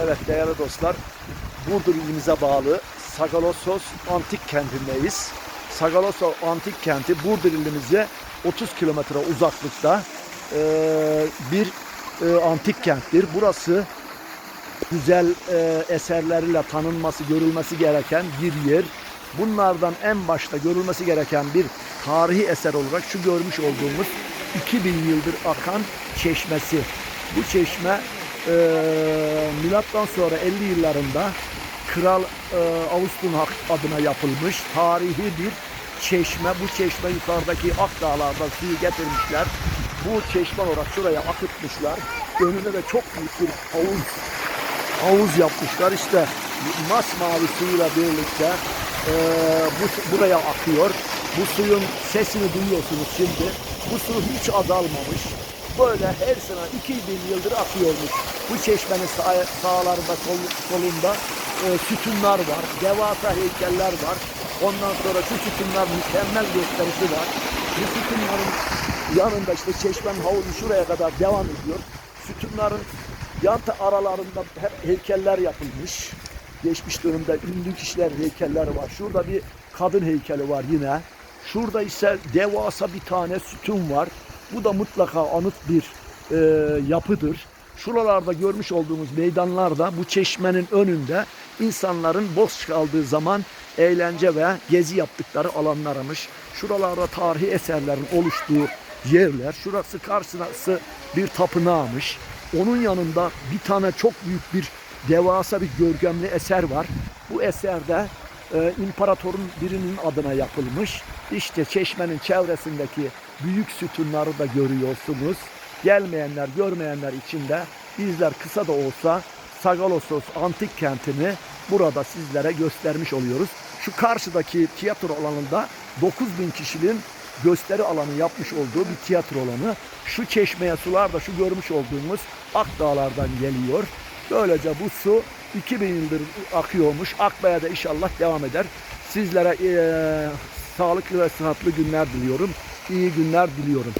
Evet değerli dostlar, Burdur ilimize bağlı Sagalassos Antik Kenti'ndeyiz. Sagalassos Antik Kenti Burdur ilimize 30 kilometre uzaklıkta eee, bir eee, antik kenttir. Burası güzel eee, eserleriyle tanınması, görülmesi gereken bir yer. Bunlardan en başta görülmesi gereken bir tarihi eser olarak şu görmüş olduğumuz 2000 yıldır akan çeşmesi. Bu çeşme eee milattan sonra 50 yıllarında Kral eee Avusturya adına yapılmış tarihi bir çeşme. Bu çeşme yukarıdaki Akdağlar'dan suyu getirmişler. Bu çeşme olarak şuraya akıtmışlar. Önüne de çok büyük bir havuz havuz yapmışlar. İşte masmavi suyuyla birlikte eee, bu buraya akıyor. Bu suyun sesini duyuyorsunuz şimdi. Bu su hiç azalmamış. Böyle her sene 2000 yıldır akıyormuş. Bu çeşmenin sağ, sağlarında sol- solunda eee, sütunlar var. Devasa heykeller var. Ondan sonra şu sütunlar mükemmel gösterisi var. Bu sütunların yanında işte çeşmenin havuzu şuraya kadar devam ediyor. Sütunların yan aralarında hep heykeller yapılmış. Geçmiş dönemde ünlü kişiler heykeller var. Şurada bir kadın heykeli var yine. Şurada ise devasa bir tane sütun var. Bu da mutlaka anıt bir e, yapıdır. Şuralarda görmüş olduğumuz meydanlarda bu çeşmenin önünde insanların boş kaldığı zaman eğlence ve gezi yaptıkları alanlarmış. Şuralarda tarihi eserlerin oluştuğu yerler. Şurası karşısı bir tapınağmış. Onun yanında bir tane çok büyük bir devasa bir görkemli eser var. Bu eserde e, imparatorun birinin adına yapılmış. İşte çeşmenin çevresindeki büyük sütunları da görüyorsunuz. Gelmeyenler, görmeyenler için de bizler kısa da olsa Sagalassos antik kentini burada sizlere göstermiş oluyoruz. Şu karşıdaki tiyatro alanında 9000 kişinin gösteri alanı yapmış olduğu bir tiyatro alanı. Şu çeşmeye sular da şu görmüş olduğumuz Akdağlar'dan geliyor. Böylece bu su 2000 yıldır akıyormuş. Akmaya da inşallah devam eder. Sizlere eee, sağlıklı ve sıhhatli günler diliyorum. İyi günler diliyorum.